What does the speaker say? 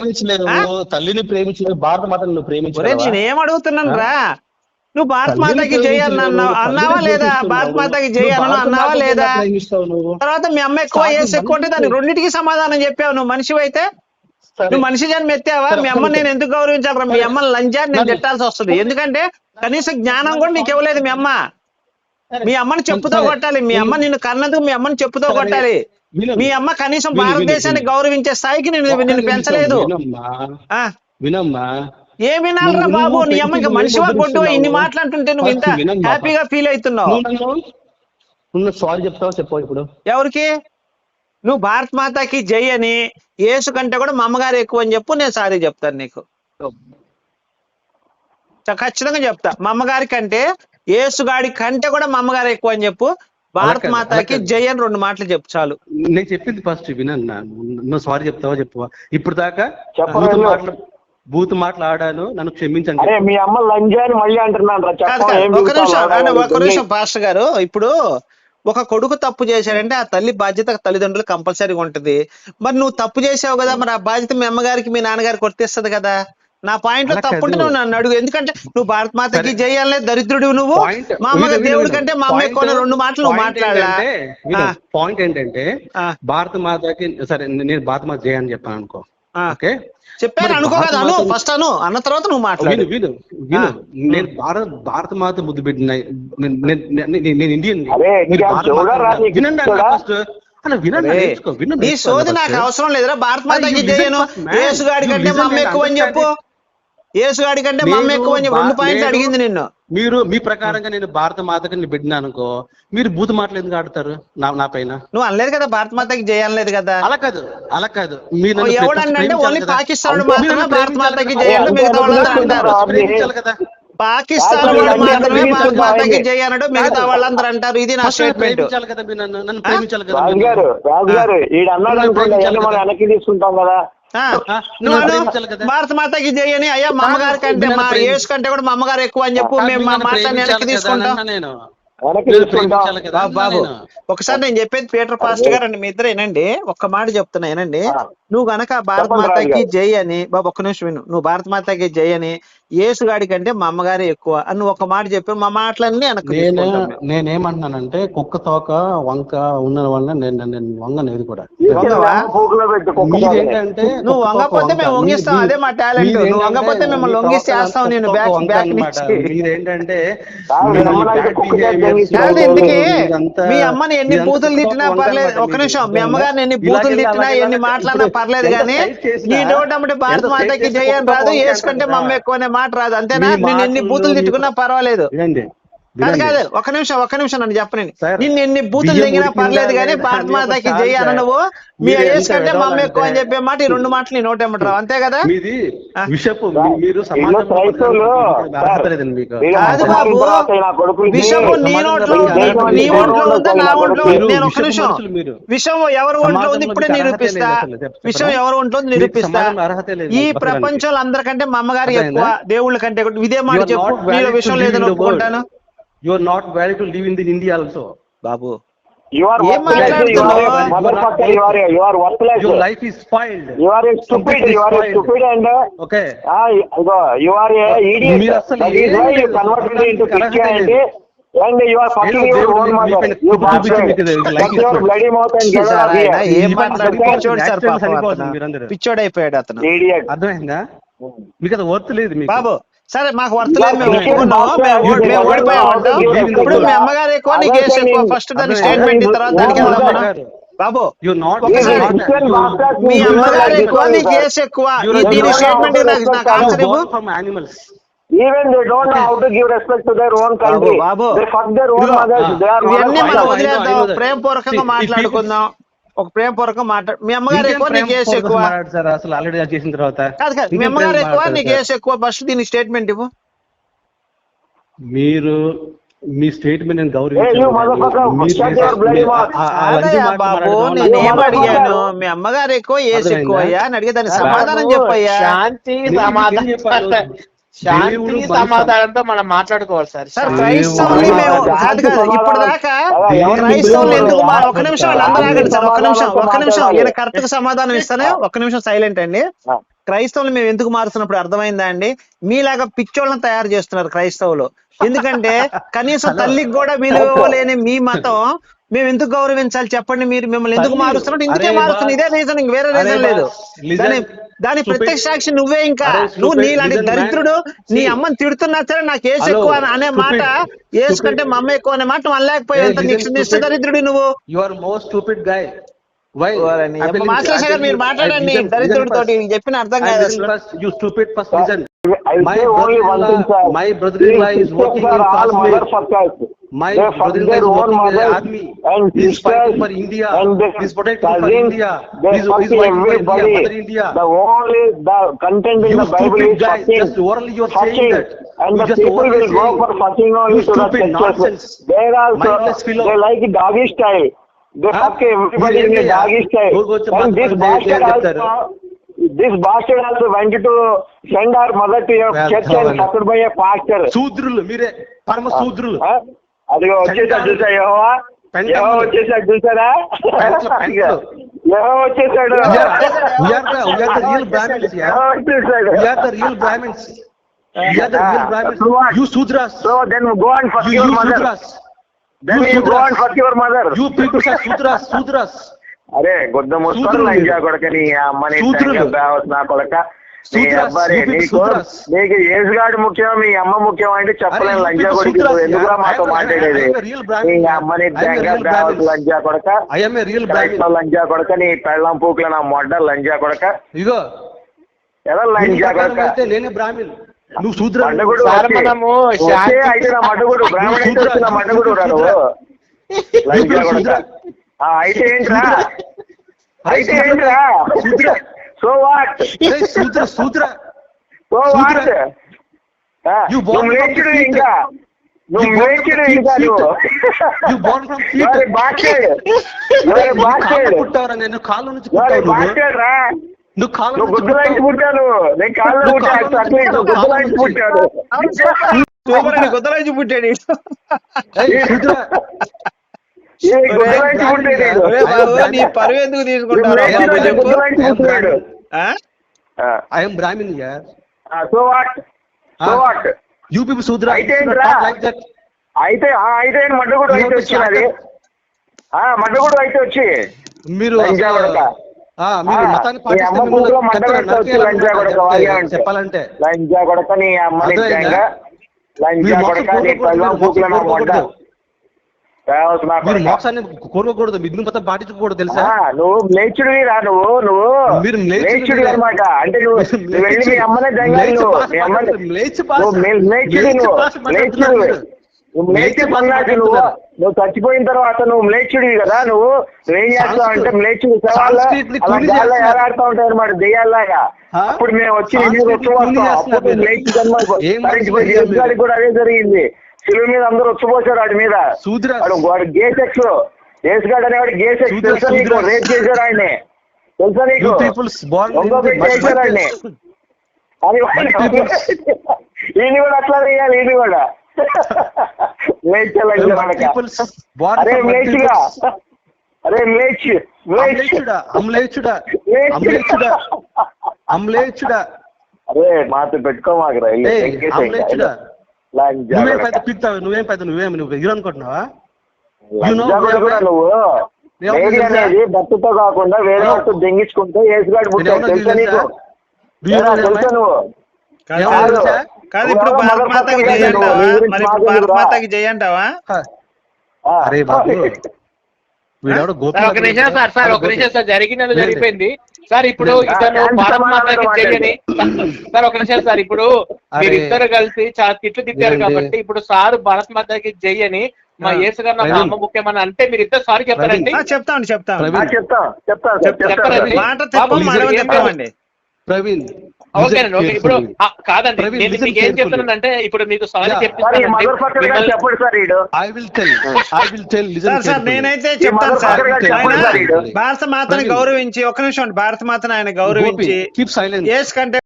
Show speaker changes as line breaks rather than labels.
ప్రేమించలేదు
ఆ?
తల్లిని ప్రేమించలేదు భారత మాతను నువ్వు
నేను ఏం అడుగుతున్నాను రా నువ్వు భారత మాతకి జై అన్న
ప్రేమించలేదు,
అన్నావు లేదా. భారత మాతకి జై
నువ్వు
అన్న
భారత
అన్నావా లేదా తర్వాత మీ అమ్మ ఎక్కువ ఏసు ఎక్కువ ఉంటే దానికి. రెండింటికి సమాధానం చెప్పావు నువ్వు మనిషి అయితే. నువ్వు మనిషి జన్మ ఎత్తావా మీ అమ్మ. నేను ఎందుకు గౌరవించాలి మీ. అమ్మ లంచాన్ని నేను తిట్టాల్సి వస్తుంది ఎందుకంటే కనీసం జ్ఞానం కూడా నీకు ఇవ్వలేదు మీ అమ్మ. మీ అమ్మని చెప్పుతో. కొట్టాలి మీ అమ్మ నిన్ను కన్నందుకు మీ అమ్మని చెప్పుతో. కొట్టాలి. మీ అమ్మ కనీసం భారతదేశాన్ని. గౌరవించే స్థాయికి నిన్ను
నిమిషం
పెంచలేదు.
వినమ్మా.
ఏం వినాలరా బాబు? నీ అమ్మ ఇంకా మనిషివా కొట్టు ఇన్ని. మాట్లాడుతుంటే నువ్వు ఇంత. హ్యాపీగా ఫీల్ అవుతున్నావు.
నువ్వు సారీ చెప్తావా? చెప్పు ఇప్పుడు.
ఎవరికి? నువ్వు భారత్ మాతాకి జై అని యేసు కంటే కూడా మా అమ్మగారు ఎక్కువ అని చెప్పు నేను సారీ చెప్తాను నీకు. ఖచ్చితంగా చెప్తా. మా అమ్మగారి కంటే యేసుగాడి కంటే కూడా మా అమ్మగారు ఎక్కువ అని చెప్పు. భారత్ మాతాకి. జై అని రెండు మాటలు చెప్పు చాలు.
నేను చెప్పింది ఫస్ట్ వినన్నా నువ్వు సారీ చెప్తావా చెప్పవా? ఇప్పుడు దాకా. బూతు మాటలు ఆడాను నన్ను క్షమించండి
మీ అమ్మ లంజ అని మళ్ళీ అంటున్నాను
ఒక నిమిషం ఒక నిమిషం పాస్టర్ గారు. ఇప్పుడు ఒక కొడుకు తప్పు చేశాడంటే ఆ తల్లి బాధ్యత తల్లిదండ్రులు కంపల్సరీగా ఉంటది. మరి నువ్వు తప్పు చేసావు కదా మరి ఆ బాధ్యత మీ అమ్మగారికి మీ నాన్నగారికి వర్తిస్తుంది కదా? నా
పాయింట్లో
తప్పుంటే
కాదు.
నువ్వు నన్ను అడుగు ఎందుకంటే నువ్వు భారత మాతకి. చేయాలనే దరిద్రుడు నువ్వు మా
విను,
దేవుడి. కంటే మా అమ్మ
Point-
ఎక్కువ రెండు మాటలు నువ్వు మాట్లాడలా.
పాయింట్ ఏంటంటే
ఆ.
భారత మాతకి సరే నేను భారత మాత చేయని చెప్పాను అనుకో
ఆ.
ఓకే
చెప్పాను అనుకో కదా అను ఫస్ట్ అను అన్న తర్వాత నువ్వు మాట్లాడు
విను విను విను
ఆ.
నేను భారత భారత మాత ముద్దు పెట్టిన నేను- ఇండియన్ వినండి? ఫస్ట్
నీ సోది నాకు. అవసరం లేదురా భారత మాతకి
man.
యేసుగాడి కంటే మా అమ్మ ఎక్కువ అని చెప్పు యేసుగాడి కంటే మా అమ్మ ఎక్కువ రెండు పాయింట్లు అడిగింది నిన్ను.
మీరు మీ ప్రకారంగా నేను భారత మాతకి నేను పెట్టినా అనుకో మీరు బూతు మాటలు ఎందుకు ఆడతారు? నా నా పైన.
నువ్వు అనలేదు కదా భారత మాతకి చేయలేదు కదా?
అలా కాదు అలా కాదు. మీరు
ఎవడంటే ఓన్లీ. పాకిస్తాన్ మాత్రమే భారత మాతకి
కదా.
మిగతా
కదా?
పాకిస్తాన్ మాత్రమే భారత మాతకి
తీసుకుంటారు.
జై అనడు మిగతా వాళ్ళందరూ అంటారు. ఇది నా స్టేట్మెంట్.
కదా నన్ను? నన్ను ప్రేమించాలి కదా
రాజు. గారు రాజు గారు ఈడు అన్నాడు అనుకోండి మనం
కదా.
వెనక్కి తీసుకుంటాం కదా?
నువ్వు భారత మాతకి జై అని అయ్యా మా అమ్మగారి కంటే మా. యేసు కంటే కూడా మా అమ్మగారు ఎక్కువ అని చెప్పు. మేము మా మాట వెనక్కి తీసుకుంటాం. బాబు. ఒకసారి నేను చెప్పేది పీటర్ పాస్టర్ గారు అండి. మీ ఇద్దరు వినండి. ఒక్క మాట చెప్తున్నా వినండి.
ఆ.
నువ్వు గనక భారత మాతకి. జై అని బాబు ఒక్క నిమిషం విను. నువ్వు భారత మాతకి జై అని యేసుగాడి కంటే మా అమ్మగారే ఎక్కువ అని ఒక మాట చెప్పి మా మాటలన్నీ
నేను. నేనేమంటున్నానంటే కుక్క తోక వంక ఉన్న వల్ల నేను నేను వంగను ఇది కూడా. మీరేంటంటే
నువ్వు వంగపోతే. మేము వంగిస్తాం.
మీ-
అదే మా టాలెంట్. నువ్వు వంగపోతే మేము
మీ
లొంగిస్తే
తోక
వేస్తాం నేను బ్యాక్ బ్యాక్. నుంచి.
మీరేంటంటే మీ
చేస్తే
అమ్మని ఎన్ని బూతులు
కుక్క
తిట్టినా పర్లేదు.
మీది.
నిమిషం. మీ అమ్మగారిని ఎన్ని బూతులు తిట్టినా ఎన్ని మాట్లాడినా పర్లేదు కానీ నీ నోటమ్మటి భారత మాతకి
చేసినా
జయ అని
కుక్క
రాదు. వేసుకుంటే మా అమ్మ
అంటారు
ఎక్కువ అనే మాట రాదు. అంతేనా? నేను ఎన్ని బూతులు తిట్టుకున్నా పర్వాలేదు. కాదు ఒక్క నిమిషం ఒక్క నిమిషం నన్ను చెప్పనండి నిన్ను ఎన్ని బూతులు దిగినా పర్లేదు కానీ
లేదా
భారత
ఒక
మాతకి
సార్.
నువ్వు మీ వేసుకంటే మా అమ్మ ఎక్కువ అని చెప్పే మాట ఈ రెండు మాటలు నీ నోటేమంటారు అంతే కదా.
విషపు మీరు
కాదు బాబు విషము నీ నోట్లో నీ-. ఒంట్లో ఉందా నా ఒంట్లో నేను
విషపు
నిమిషం. విషం ఎవరి ఒంట్లో ఉంది ఇప్పుడే నిరూపిస్తా. విషం ఎవరి ఒంట్లో నిరూపిస్తా
సమాజంలో అర్హతే లేదు
ఈ. ప్రపంచంలో అందరికంటే మా అమ్మగారు ఎక్కువ? దేవుళ్ళ కంటే ఇదే మాట చెప్పు నీలో విషయం లేదని. ఒప్పుకుంటాను
You are not valid to live in the India also.
Babu
You are
ఏం
worthless. You are
మాట్లాడుతున్నావు?
a motherfucker. You are a- you are worthless.
Your life is spoiled.
You are a stupid. You are a stupid and uh,
Okay.
ah, ego, you are a idiot.
మీరు అసలు
That is why you
లేదు.
converted into
కరెక్టే
Christianity. And you are fucking your
దేవుడు
own
మీ
mother.
పైన
You
చూపించి
bastard.
మీకు ఇది
Shut
like
your bloody mouth and get out of
sir ఆయన
here.
ఏం మాట్లాడు
పక్కన
పిచ్చోడు సార్
యాక్సిడెంట్
పాపం
చనిపోతుంది
అతను.
మీరందరూ.
పిచ్చోడు అయిపోయాడు అతను
Idiot.
అర్థమైందా మీకు అది వర్త్ లేదు మీకు
బాబు సరే మాకు వర్త్ లేదు మేము
you
ఓడిపోయామంటాం ఇప్పుడు మీ అమ్మగారు ఎక్కువ నీ కేసు ఎక్కువ ఫస్ట్ దాని? స్టేట్మెంట్ ఇచ్చిన తర్వాత దానికి వెళ్దాం మనం. బాబు
యు నాట్
ఒకసారి
Christian pastors,
మీ అమ్మగారు ఎక్కువ నీ. కేసు ఎక్కువ దీని స్టేట్మెంట్ నాకు నాకు ఆన్సర్ ఇవ్వు
from animals.
Even they don't know how to give respect to their own country.
Babu.
They fuck their own
ఇదిగో,
mothers.
ఆ,
They are
ఇవన్నీ మనం
I know, I know, I
వదిలేద్దాం
know that.
ప్రేమపూర్వకంగా మాట్లాడుకుందాం ఒక ప్రేమపూర్వకంగా మాట్లాడు మీ అమ్మగారు ఎక్కువ నీ
ప్రేమ
కేసు
కోసం
ఎక్కువ.
సార్ అసలు ఆల్రెడీ చేసిన తర్వాత?
కాదు కాదు మీ అమ్మగారు
ప్రేమ
ఎక్కువ నీ
మాట్లాడతారు
కేసు ఎక్కువ. ఫస్ట్ దీని స్టేట్మెంట్ ఇవ్వు.
మీరు మీ స్టేట్మెంట్ నేను
బాబు నేను అడిగాను? మీ అమ్మగారు ఎక్కువ ఏసు ఎక్కువ అయ్యా అని అడిగే దానికి సమాధానం చెప్పయ్యా.
శాంతి సమాధానం? శాంతి సమాధానంతో మనం మాట్లాడుకోవాలి సార్.
సార్
దేవుడు
క్రైస్తవుల్ని మేము
దేవుడు
కాదు కాదు ఇప్పుడు దాకా
దేవుడు
క్రైస్తవులు ఎందుకు ఒక నిమిషం వాళ్ళు అందరూ ఆగండి సార్ ఒక నిమిషం ఒక నిమిషం. ఈయన కరెక్ట్గా సమాధానం ఇస్తానే ఒక నిమిషం సైలెంట్ అండి. క్రైస్తవులు మేము ఎందుకు మారుతున్నప్పుడు అర్థమైందా అండి? మీలాగా పిచ్చోళ్ళని తయారు చేస్తున్నారు క్రైస్తవులు. ఎందుకంటే కనీసం తల్లికి కూడా విలువ లేని మీ మతం మేము ఎందుకు గౌరవించాలి చెప్పండి మీరు మిమ్మల్ని ఎందుకు
తల్లి.
మారుస్తున్నట్టు ఇందుకే మారుతున్నా ఇదే రీజన్ ఇంక వేరే రీజన్ లేదు. దాని. ప్రత్యక్ష సాక్షి నువ్వే ఇంకా నువ్వు నీలాంటి. దరిద్రుడు నీ. అమ్మని తిడుతున్నా సరే నాకు ఏసు ఎక్కువ అని-. మాట ఏసు. కంటే మా అమ్మ ఎక్కువ అనే మాట నువ్వు అనలేకపోయావు
stupid.
దరిద్రుడు నువ్వు
you are most stupid guy
master sir మీరు మాట్లాడండి దరిద్రుడి తోటి చెప్పిన అర్థం కాదు
you stupid first listen
I'll
My
say only one thing, sir.
brother-in-law- My
they
father was
an
army.
And
he is fighting for India.
And they,
he is protecting for India.
They
he is, he is fighting for India, Mother India.
The only the content in
you
the Bible is
guys,
fucking.
Just orally you are saying that.
And
you
the people will go for fucking only to the churches.
They
are also, they like doggy style. They
huh?
fuck everybody in the doggy style. And this bastard also this bastard also went to send our mother to your
well,
church and suffered by a pastor.
Sudrul, mere, parma sudrul.
Huh? అదిగో వచ్చేసాడు చూసా యెహోవా
పెంటలు.
యెహోవా వచ్చేసాడు చూసారా. యెహోవా వచ్చేసాడు
yeah. the real Brahmins.
So what?
You Sudras. You, you Sudras. you You people are Sudras. Sudras.
అరే గుద్ద ముసుకొని
శూద్రులు
లంజా
మీరు.
కొడక నీ అమ్మని. నా కొడక నీకు ఏసుగాడు ముఖ్యం మీ అమ్మ ముఖ్యం అంటే చెప్పలేను లంజా కొడుకు ఎందుకురా. మాతో మాట్లాడేది?
Yeah.
అమ్మని. లంజా కొడక లంజా కొడక నీ పెళ్ళం పూకుల నా మొడ్డ లంజా కొడక.
ఇగో
ఎలా లంజా కొడక?
అయితే నేనే బ్రాహ్మిన్ నువ్వు శూద్ర
మడ్డగుడు
సార్
వచ్చి-
మనము
వచ్చే
శాంతి-
అయితే నా మడ్డగుడు బ్రాహ్మణ నా మడ్డగుడు లంజా కొడక. అయితే ఏంట్రా? అయితే ఏంట్రా? సో వాట్
శూద్ర శూద్ర
సో వాట్ నువ్వు మేచుడు. ఇంకా నువ్వు మేచుడు ఇంకా. నువ్వు బాస్టర్డ్
పుట్టావురా నేను కాళ్ళ నుంచి
ఎవరి
పుట్టావు నువ్వు. కాళ్ళ
గుద్దులాంటి. పుట్టాను నేను కాళ్ళు గుద్దులాంటి
పుట్టాడు.
గుద్దులాంటి
నీ పరువు ఎందుకు తీసుకుంటావు రా
నువ్వు
బాబు
మేచుడు
చెప్పు
గుద్దులాంటి పుట్టాడు.
ఆ?
I'm Brahmin
so what so what
you people Shudra
అయితే ఏంట్రా?
లైక్ దట్
అయితే ఆ, అయితే మడ్డగుడు అయితే వచ్చినది? ఆ మడ్డగుడు అయితే వచ్చి.
మీరు మతాన్ని
అమ్మ.
చెప్పాలంటే.
లంజా కొడక నీ? జంగ లంజా కొడక నీ పల్లం పూకుల నా
మోసం
మొడ్డ
కోరుకోకూడదు.
కావచ్చు నా
మీరు. మోక్షాన్ని కోరుకోకూడదు మిథున పత పాటించకూడదు తెలుసా
నువ్వు మేచుడివి రా నువ్వు నువ్వు
మీరు
అనమాట అంటే నువ్వు వెళ్ళి మీ అమ్మనే నువ్వు. నువ్వు నువ్వు చచ్చిపోయిన తర్వాత నువ్వు మ్లేచుడివి కదా నువ్వు నువ్వేం చేస్తావు అంటే మ్లేచుడి
చేస్తున్నారు.
ఏలాడుతూ ఉంటాయి అనమాట దెయ్యాల్లాగా? అప్పుడు మేము వచ్చి అప్పుడు
ఏం మీరు?
జేసుగాడికి కూడా అదే జరిగింది శిలువ మీద అందరూ వచ్చిపోసాడు వాడి మీద. వాడు వాడు గేసెక్స్ యేసుగాడు అనేవాడు గేసెక్స్
శూద్ర,
తెలుసా నీకు. రేప్ చేశాడు ఆయన్ని. తెలుసా నీకు? చేశాడు ఆయన్ని. అది. ఈయన కూడా అట్లా వేయాలి ఈయన కూడా. మనక. అరే
అమ్లేచుడా అమ్లేచుడా. అమ్లేచుడా
మాతో పెట్టుకోమాకరా.
అమ్లేచుడా. నువ్వేం. పెద్ద పిక్తావు? నువ్వేం పెద్ద నువ్వేం? నువ్వు హీరో అనుకుంటున్నావా
నువ్వు? అనేది భర్తతో కాకుండా వేరే దెంగించుకుంటే ఏసుగాడు పుట్టాడు. తెలుసా నీకు?
తెలుసా?
నువ్వు?
కాదు, ఇప్పుడు అంటావా మరి అంటావా.
అరే బాబు. వీడెవడో
ఒక నిమిషం సార్ సార్ ఒక నిమిషం సార్ జరిగినది
లేదు.
జరిగిపోయింది. సార్ ఇప్పుడు. ఇతను
ఆ,
భారత
సమాధానం
మాతకి
మాట్లాడండి.
చెయ్యని సార్ ఒక నిమిషం సార్ ఇప్పుడు. మీరిద్దరు కలిసి చాలా తిట్లు తిట్టారు. కాబట్టి ఇప్పుడు సార్ భారత మాతకి చెయ్యని మా యేసు గారు నాకు. అమ్మ ముఖ్యమని అంటే మీరు ఇద్దరు సారీ చెప్తారండి
ఆ, చెప్తామండి చెప్తాం
ఆ,
ప్రవీణ్
ఓకేనండి ఓకే. ఇప్పుడు కాదండి.
ప్రవీణ్,
నేను
listen
మీకు ఏం
carefully.
చెప్తున్నానంటే ఇప్పుడు మీకు సారీ
నేనైతే చెప్తాను సార్. భారత మాతని. గౌరవించి ఒక నిమిషం అండి భారత మాతను ఆయన గౌరవించి
కీప్ సైలెన్స్
ఏసు కంటే